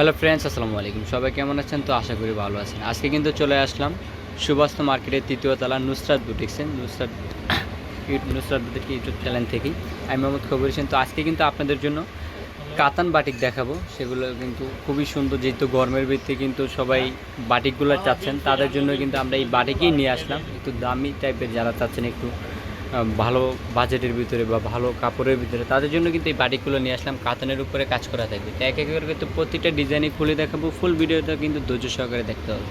Hello friends আসসালামু আলাইকুম। সবাই কেমন আছেন? তো আশা করি ভালো আছেন। আজকে কিন্তু চলে আসলাম সুবাস্ত মার্কেটের তৃতীয় তলা Nusrat বুটিক্সে Nusrat Nusrat boutique YouTube channel থেকেই। আমি মোহাম্মদ খবর তো আজকে কিন্তু আপনাদের জন্য কাতান বাটিক দেখাবো। সেগুলো কিন্তু খুবই সুন্দর। যেহেতু গরমের ভিত্তি কিন্তু সবাই বাটিকগুলো চাচ্ছেন, তাদের জন্য কিন্তু আমরা এই বাটিকেই নিয়ে আসলাম। একটু দামি টাইপের যারা চাচ্ছেন একটু ভালো বাজেটের ভিতরে বা ভালো কাপড়ের ভিতরে, তাদের জন্য কিন্তু এই বাটিকগুলো নিয়ে আসলাম কাতানের উপরে কাজ করা থাকবে। তো এক এক করে কিন্তু প্রতিটা ডিজাইনই খুলে দেখাবো ফুল ভিডিওটা কিন্তু ধৈর্য সহকারে দেখতে হবে।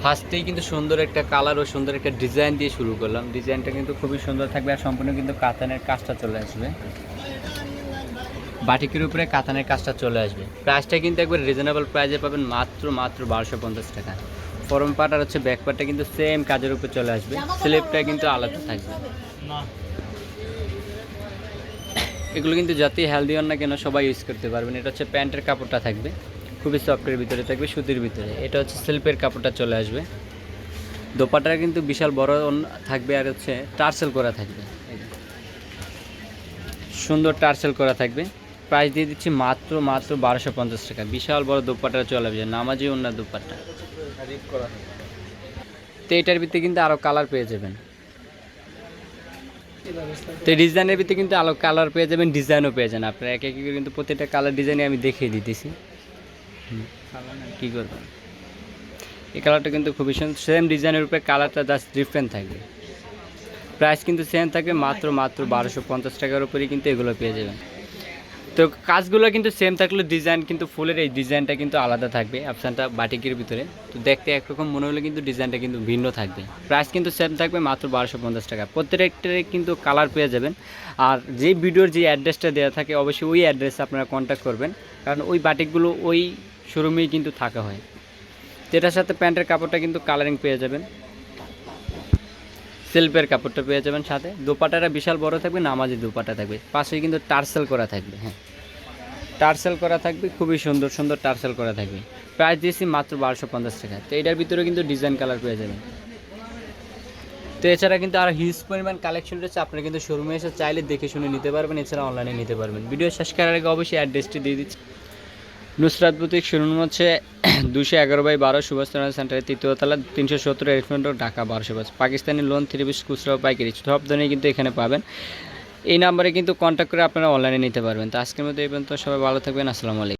ফার্স্টেই কিন্তু সুন্দর একটা কালার ও সুন্দর একটা ডিজাইন দিয়ে শুরু করলাম। ডিজাইনটা কিন্তু খুবই সুন্দর থাকবে আর সম্পূর্ণ কিন্তু কাতানের কাজটা চলে আসবে। বাটিকের উপরে কাতানের কাজটা চলে আসবে। প্রাইসটা কিন্তু একবার রিজনেবল প্রাইসে পাবেন মাত্র মাত্র বারোশো পঞ্চাশ টাকা। ফরম পার্ট আর হচ্ছে ব্যাক পার্টটা কিন্তু সেম কাজের উপর চলে আসবে। স্লিপটা কিন্তু আলাদা থাকবে। এগুলো কিন্তু যতই হেলদি হন না কেন সবাই ইউজ করতে পারবেন। এটা হচ্ছে প্যান্টের কাপড়টা থাকবে। খুবই সফটের ভিতরে থাকবে সুতির ভিতরে। এটা হচ্ছে স্লিপের কাপড়টা চলে আসবে। দোপাটা কিন্তু বিশাল বড় থাকবে আর হচ্ছে টার্সেল করা থাকবে। সুন্দর টার্সেল করা থাকবে। প্রাইস দিয়ে দিচ্ছি মাত্র মাত্র বারোশো পঞ্চাশ টাকা। বিশাল বড় দোপাটা চলে আসবে, নামাজি অন্য দোপাট্টা। তো এটার ভিতরে কিন্তু আরও কালার পেয়ে যাবেন। তো ডিজাইনের ভিতরে কিন্তু আলো কালার পেয়ে যাবেন ডিজাইনও পেয়ে যাবেন। আপনার এক এক কিন্তু প্রত্যেকটা কালার ডিজাইনে আমি দেখিয়ে দিতেছি। কী করবেন এই কালারটা কিন্তু খুবই সুন্দর। সেম ডিজাইনের উপরে কালারটা জাস্ট ডিফারেন্ট থাকবে প্রাইস কিন্তু সেম থাকবে মাত্র মাত্র বারোশো পঞ্চাশ টাকার উপরেই কিন্তু এগুলো পেয়ে যাবেন। তো কাজগুলো কিন্তু সেম থাকলে ডিজাইন কিন্তু ফুলের এই ডিজাইনটা কিন্তু আলাদা থাকবে অপশানটা বাটিকের ভিতরে। তো দেখতে একরকম মনে হলে কিন্তু ডিজাইনটা কিন্তু ভিন্ন থাকবে। প্রাইস কিন্তু সেম থাকবে মাত্র বারোশো পঞ্চাশ টাকা। প্রত্যেকটারে কিন্তু কালার পেয়ে যাবেন। আর যে ভিডিওর যে অ্যাড্রেসটা দেওয়া থাকে, অবশ্যই ওই অ্যাড্রেসে আপনারা কন্ট্যাক্ট করবেন। কারণ ওই বাটিকগুলো ওই শোরুমেই কিন্তু থাকা হয়। তো এটার সাথে প্যান্টের কাপড়টা কিন্তু কালারিং পেয়ে যাবেন। সেলফের কাপড়টা পেয়ে যাবেন সাথে। দোপাটাটা বিশাল বড় থাকবে নামাজি দোপাটা থাকবে। পাশে কিন্তু টার্সেল করা থাকবে হ্যাঁ। টার্সেল করা থাকবে, খুবই সুন্দর সুন্দর টার্সেল করা থাকবে। প্রাইস দিয়েছি মাত্র বারোশো পঞ্চাশ টাকা। তো এটার ভিতরে কিন্তু ডিজাইন কালার পেয়ে যাবেন। তো এছাড়া কিন্তু আর হিউজ পরিমাণ কালেকশন রয়েছে, আপনারা কিন্তু শোরুমে এসে চাইলে দেখে শুনে নিতে পারবেন, এছাড়া অনলাইনে নিতে পারবেন। ভিডিও শেষ করার আগে অবশ্যই অ্যাড্রেসটি দিয়ে দিচ্ছি। নুসরাত বুতিক শুরু হচ্ছে, দুশো এগারো বাই বারো সুভাষচন্দ্র সেন্টারের তৃতীয় তলা, তিনশো সত্তর এলিফেন্ট ঢাকা বারোশো পাঁচ পাকিস্তানি লোন থ্রি পিস খুচরা, পাইকারি, সব ধরনের কিন্তু এখানে পাবেন। এই নাম্বারে কিন্তু কন্ট্যাক্ট করে আপনারা অনলাইনে নিতে পারবেন। তো আজকের মধ্যে এই পর্যন্ত, সবাই ভালো থাকবেন, আসসালামু আলাইকুম।